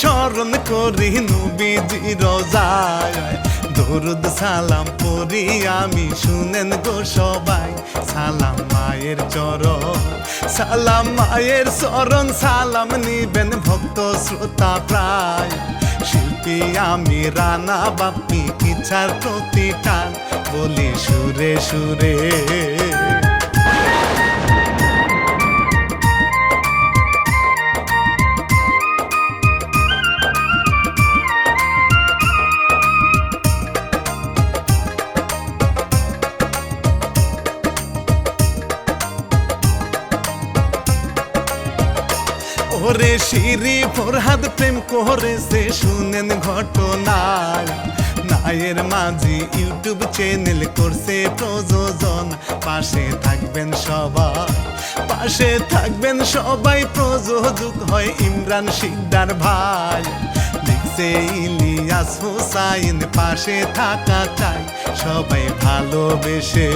স্মরণ করি নবীজি রোজায় দরুদ সালাম পড়ি, আমি শুনেন গো সবাই। সালাম মায়ের চরণ, সালাম মায়ের চরণ, সালাম নিবেন ভক্ত শ্রোতা প্রায়। শিল্পী আমি, রানা বাপি, ইচ্ছার প্রতিটান বলি সুরে সুরে। ওরে শিরি ফরহাদ প্রেম করেছে, শুনেন ঘটনায়। নায়ের মাঝি ইউটিউব চ্যানেল করছে প্রযোজন। পাশে থাকবেন সবাই, পাশে থাকবেন সবাই, প্রযোজক হয় ইমরান শিকদার ভাই। লিখছে ইলিয়াস হোসাইন পাশে থাকা চাই সবাই ভালোবেসে।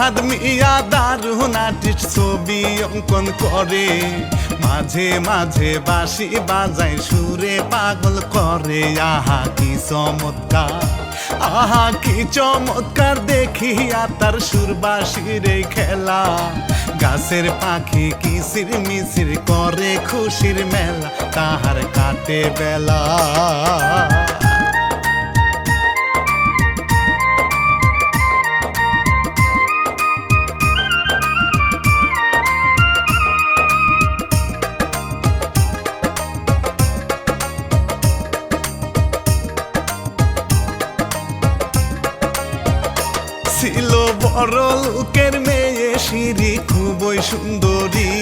ফরহাদ মিয়া দারুণ আর্টিস্ট ছবি অঙ্কন করে। মাঝে মাঝে বাঁশি বাজায় সুরে পাগল করে। আহা, কি চমৎকার, আহা, কি চমৎকার, দেখিয়া তার সুরবাসির খেলা। গাছের পাখি কিসির মিসির করে খুশির মেলা, তাহার কাটে বেলা। বড় লোকের মেয়ে, সিঁড়ি খুবই সুন্দরী।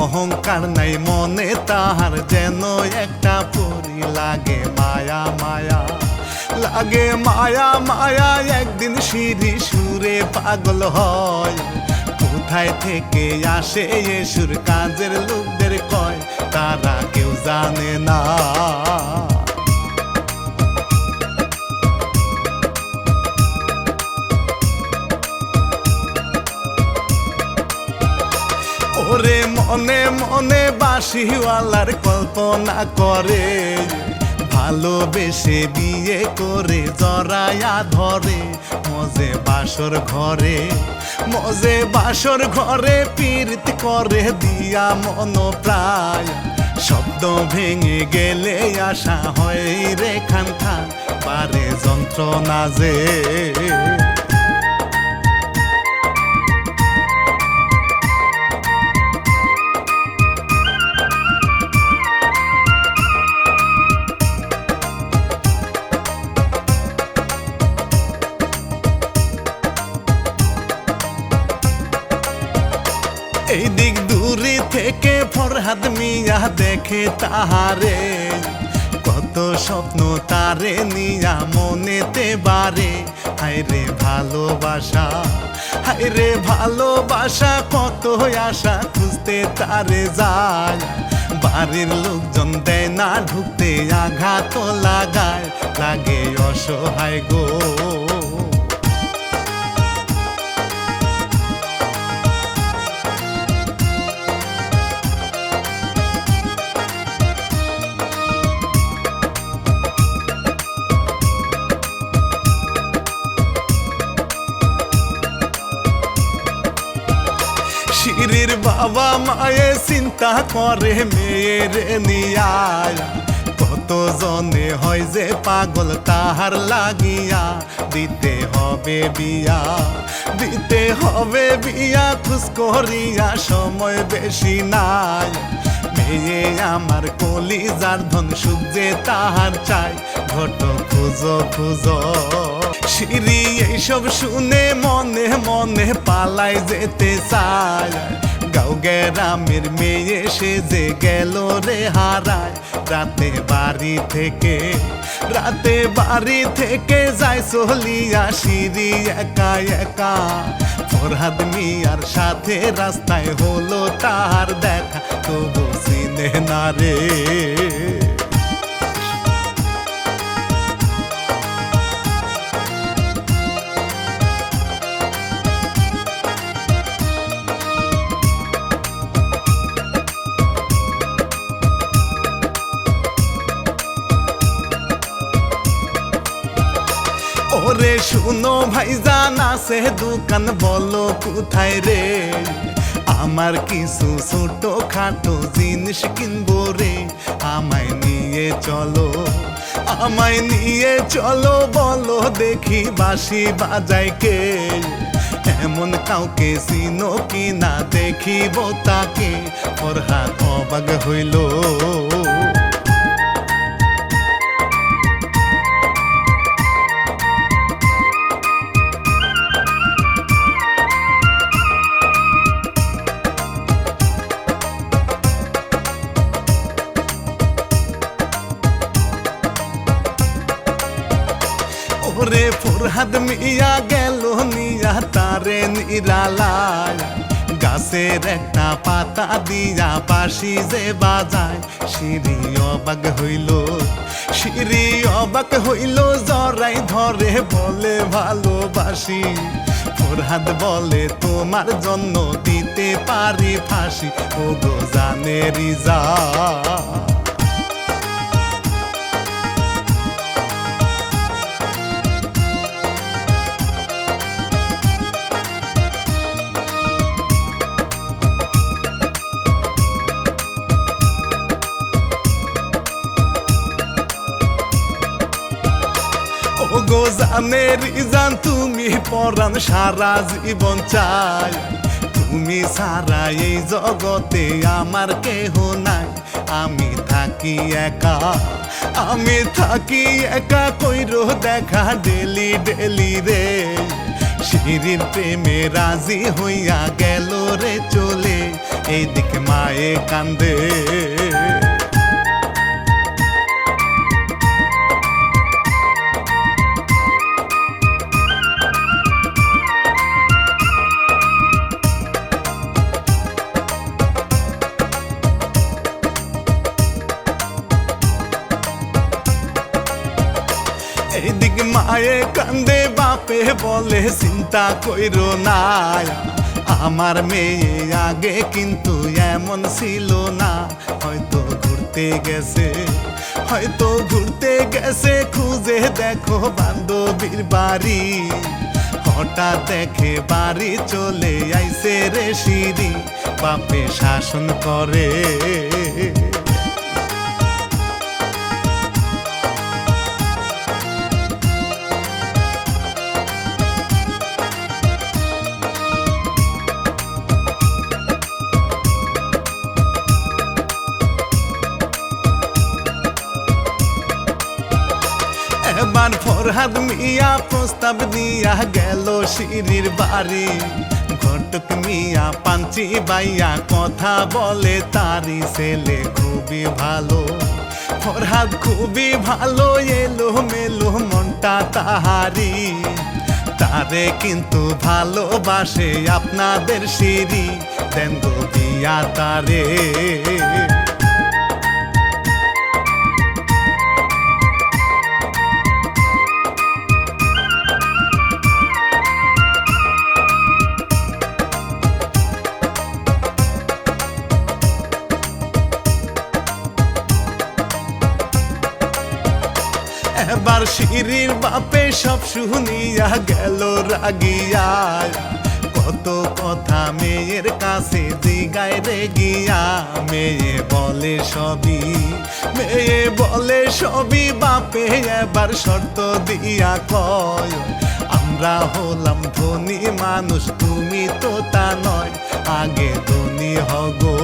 অহংকার নাই মনে, তাহার যেন একটা পরি। লাগে মায়া মায়া, লাগে মায়া মায়া, একদিন সিঁড়ি সুরে পাগল হয়। কোথায় থেকে আসে এ সুর, কাজের লোকদের কয়, তারা কেউ জানে না। ওরে মনে মনে বাসিওয়ালার কল্পনা করে। ভালোবেসে বিয়ে করে জরায়া ধরে, মজে বাসর ঘরে, মজে বাসর ঘরে পীড়িত করে দিয়া মন প্রায় শব্দ ভেঙে গেলে আশা হয় রে খান পারে যন্ত্রণা যে। ফরহাদ মিয়া দেখে তাহারে, কত স্বপ্ন তারে নিয়া মনেতে বারে। হায়রে ভালোবাসা হায়রে ভালোবাসা, কত আশা খুঁজতে তারে যায়। বাড়ির লোকজন দেয় না, ঢুকতে আঘাত লাগায়, লাগে অসহায় গো। বাবা মায়ে চিন্তা করে মেয়ের নিয়ায় কত জনে হয় যে পাগল তাহার লাগিয়া দিতে হবে বিয়া দিতে হবে বিয়া খুশ করিয়া সময় বেশি নাই মেয়ে আমার কলি যার ধন সুখ যে তাহার চাই ঘট খুঁজো খুঁজো সিঁড়ি এইসব শুনে মনে মনে পালাই যেতে চায় গ্রামের মেয়ে সে যে গেল রে হারায়। রাতে বাড়ি থেকে, রাতে বাড়ি থেকে যায় চলিয়া সিঁড়ি একা একা। ফরহাদ মিয়ার সাথে রাস্তায় হলো তার দেখা, তবু চিনে না রে। ওরে শুনো ভাইজান আছে দোকান, বলো কোথায় রে? আমার কিছু ছোট খাটো জিনিস কিনবো রে। আমায় নিয়ে চলো, আমায় নিয়ে চলো, বলো দেখি বাঁশি বাজায় কে? এমন কাউকে চিনো কি না, দেখিব তাকে। ওর হাত অবাগ হইল। নিরালায় গাছের একটা পাতা দিয়া পাশি যে বাজায়, সিঁড়ি অবাক হইল, সিঁড়ি অবাক হইল জরাই ধরে বলে ভালোবাসি। ফরহাদ বলে, তোমার জন্য দিতে পারি ফাঁসি ও গো জানে রিজা গো জানে তুমি পরাণ সারা জীবন চাই। তুমি সারা এই জগতে আমার কেহ নাই। আমি থাকি একা, আমি থাকি একা, কইর দেখা ডেলি ডেলি রে। শিরির প্রেমে রাজি হইয়া গেল রে চলে এই দিক মায়ে কান্দে। মায়ে কান্দে, বাপে বলে, চিন্তা কইরো না আমার মেয়ে আগে কিন্তু এমন ছিল না। হয়তো ঘুরতে গেছে, হয়তো ঘুরতে গেছে। খুঁজে দেখো বান্ধবীর বাড়ি। হঠাৎ দেখে বাড়ি চলে আইছে রে সিঁড়ি। বাপে শাসন করে। ফরহাদ মিয়া প্রস্তাব দিয়া গেল সিঁড়ির বাড়ি। ঘটক মিয়া পাঞ্চি বাইয়া কথা বলে তারি ছেলে খুবই ভালো। ফরহাদ খুবই ভালো এলো মেলো মনটা তাহারি তারে কিন্তু ভালোবাসে আপনাদের সিঁড়ি, দেন গো বিয়া তারে। এবার সিঁড়ির বাপে সব শুনিয়া গেল রাগিয়া। কত কথা মেয়ের কাছে জিগায় রে গিয়া। মেয়ে বলে সবই, মেয়ে বলে সবই, বাপে এবার শর্ত দিয়া কয়, আমরা হলাম ধনী মানুষ, তুমি তো তা নয়, আগে ধনী হগো।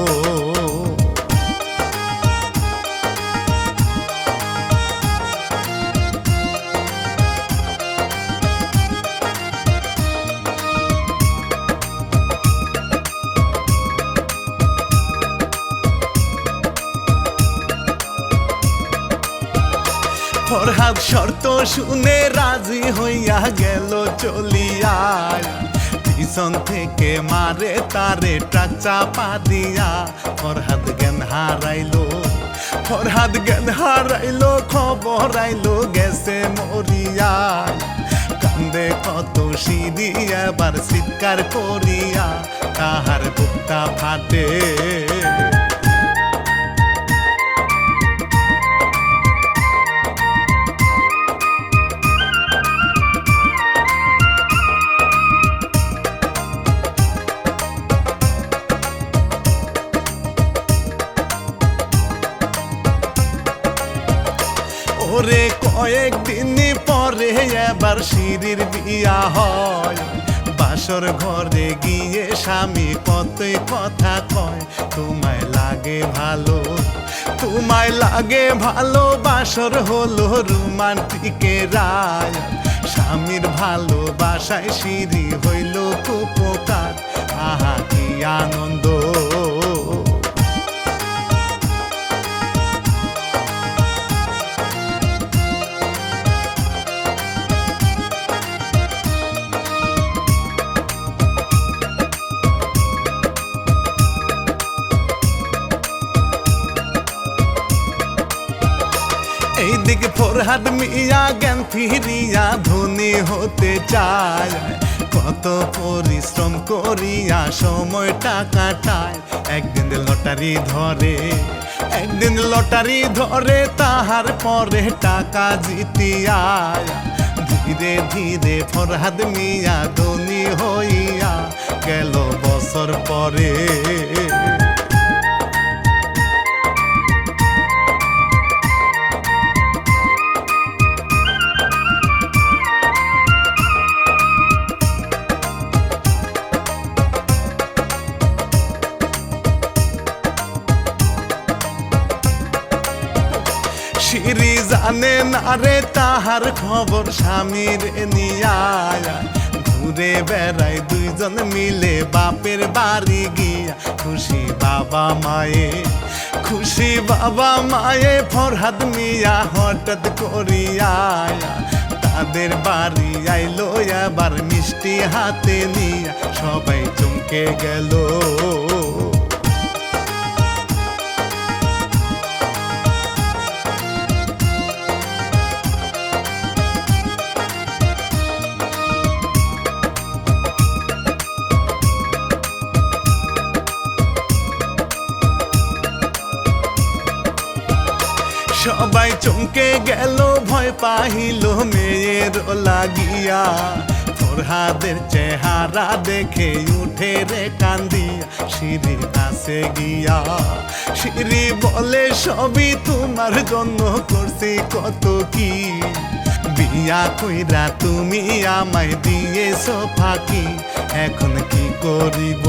শুনে রাজি হইয়া গেল চলিয়া। পিছন থেকে মারে তারে ট্রাক চাপা দিয়া ফরহাদ জ্ঞান হারাইলো, ফরহাদ জ্ঞান হারাইলো, খবর আইলো, গেছে মরিয়া। কান্দে কত সিঁড়ি এবার চিৎকার করিয়া, তাহার বুকটা ফাটে। ওরে কয়েকদিন পরে এবার সিঁড়ির বিয়া হয়। বাসর ঘরে গিয়ে স্বামী কতই কথা কয়, তোমায় লাগে ভালো, তোমায় লাগে ভালো, বাসর হলো রোমান্টিকে রায়। স্বামীর ভালোবাসায় সিঁড়ি হইল কুপকার আহা কি আনন্দ। ফরহাদ মিয়া জ্ঞান ফিরিয়া ধনী হতে চায় কত পরিশ্রম করিয়া সময়টা কাটায় একদিন লটারি ধরে একদিন লটারি ধরে তাহার পরে টাকা জিতিয়ায় ধীরে ধীরে ফরহাদ মিয়া ধনী হইয়া গেল বছর পরে জানে না রে তাহার খবর স্বামীর নিয়ায় ঘুরে বেড়াই দুইজন মিলে বাপের বাড়ি গিয়া। খুশি বাবা মায়ে, খুশি বাবা মায়ে ফরহাদ মিয়া হঠাৎ করিয়া তাদের বাড়ি আইলো এবার মিষ্টি হাতে নিয়া। সবাই চমকে গেল। সবাই চমকে গেল, ভয় পাহিল মেয়ের লাগিয়া। ফরহাদের চেহারা দেখে উঠে রে কান্দিয়া, সিঁড়ির কাছে গিয়া। সিঁড়ি বলে, সবই তোমার জন্য করছি, কত কি? বিয়া কইরা তুমি আমায় দিয়েছ ফাঁকি, এখন কি করিব?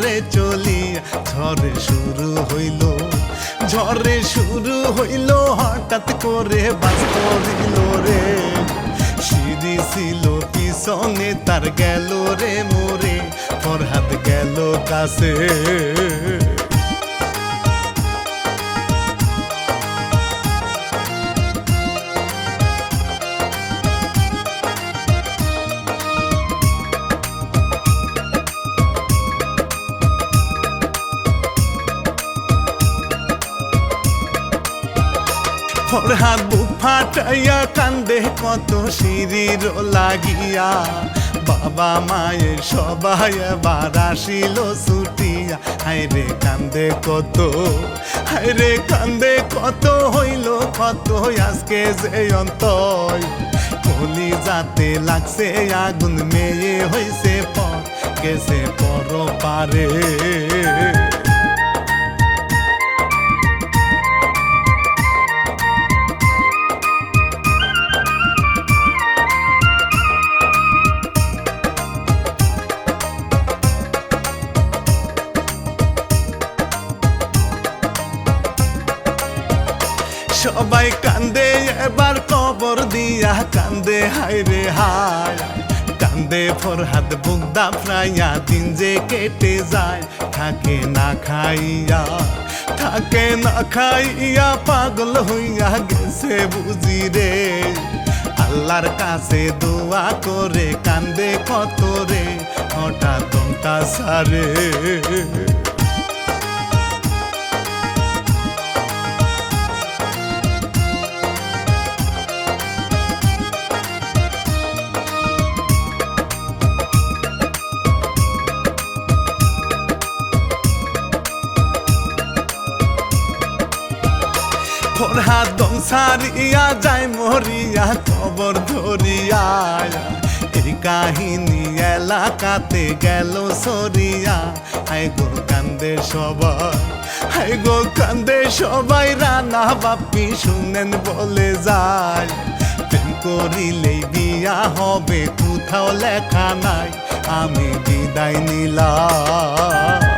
গেল চলি ঝরে শুরু হইল ঝরে শুরু হইল, হঠাৎ করে বাস করিল রে। সিঁড়ি ছিল পিছনে, তার গেল রে মোরে, ফরহাদ গেল কাছে। ফরহাদ বুক ফাটাইয়া কান্দে কত সিঁড়ির লাগিয়া। বাবা মায়ের সবাই এবার আসিল ছুটিয়া। হাইরে কান্দে কত হাইরে কান্দে কত হইল কত আজকে যে অন্তয় কলি যাতে লাগছে আগুন মেয়ে হইছে পর, গেছে পর পারে। দিয়া কান্দে, হায় রে হায়। কান্দে, ফরহাদ বুকদা প্রায়া, দিন যে কেটে যায়। থাকে না খাইয়া, থাকে না খাইয়া, পাগল হইয়া গেছে বুঝি রে। আল্লাহর কাছে দোয়া করে কান্দে কত রে। হঠাৎ দমটা সারে। সারিয়া যায়, মরিয়া কবর ধরিয়া এই কাহিনী এলাকাতে গেল সরিয়া। হাই গো, কান্দে সবাই হাই গো, কান্দে সবাই, রানা বাপি শুনেন বলে যায়। প্রেম করিলেই বিয়া হবে, কোথাও লেখা নাই, আমি বিদায় নিলাম।